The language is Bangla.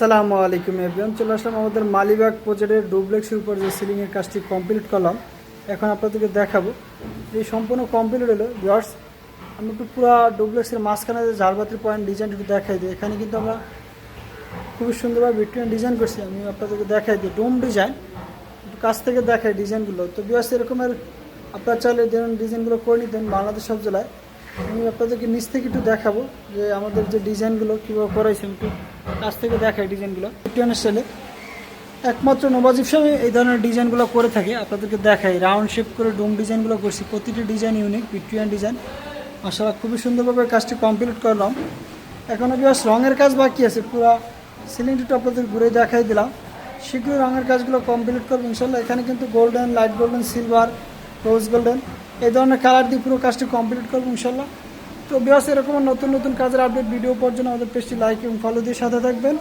আসসালামু আলাইকুম এভরিওয়ান চলে আসলাম আমাদের মালিবাগ প্রজেক্টের ডুপ্লেক্সের উপর যে সিলিংয়ের কাজটি কমপ্লিট করলাম। এখন আপনাদেরকে দেখাবো। এই সম্পূর্ণ কমপ্লিট হলো ভিওর্স আমি একটু পুরো ডুপ্লেক্সের মাঝখানে যে ঝাড়বাতির পয়েন্ট ডিজাইন একটু দেখাই দিই। এখানে কিন্তু আমরা খুবই সুন্দরভাবে ভিক্টোরিয়ান ডিজাইন করছি। আমি আপনাদেরকে দেখাই দিই। ডোম ডিজাইন একটু কাছ থেকে দেখাই ডিজাইনগুলো তো ভিওর্স এরকমের আপনার চাইলে যেমন ডিজাইনগুলো করে নিতেন বাংলাদেশ সব জেলায়। আমি আপনাদেরকে নিচ থেকে একটু দেখাবো যে আমাদের যে ডিজাইনগুলো কীভাবে করাইছে আমি একটু কাছ থেকে দেখাই ডিজাইনগুলো। ভিক্টোরিয়ান স্টাইলে একমাত্র নবাজিব সাহেব এই ধরনের ডিজাইনগুলো করে থাকে, আপনাদেরকে দেখাই। রাউন্ড শেপ করে ডোম ডিজাইনগুলো করছি, প্রতিটি ডিজাইন ইউনিক ভিক্টোরিয়ান ডিজাইন মাসাল্লাহ খুবই সুন্দরভাবে কাজটি কমপ্লিট করলাম। এখনও বিবাস রঙের কাজ বাকি আছে, পুরো সিলিংটা আপনাদের ঘুরে দেখাই দিলাম। শীঘ্রই রঙের কাজগুলো কমপ্লিট করব ইনশাল্লাহ এখানে কিন্তু golden light golden silver rose golden এই ধরনের কালার দিয়ে পুরো কাজটি কমপ্লিট করব ইনশাল্লাহ তো বেশ এরকম নতুন নতুন কাজের আপডেট ভিডিও পর্যন্ত আমাদের পেজটি লাইক এবং ফলো দিয়ে সাথে থাকবেন।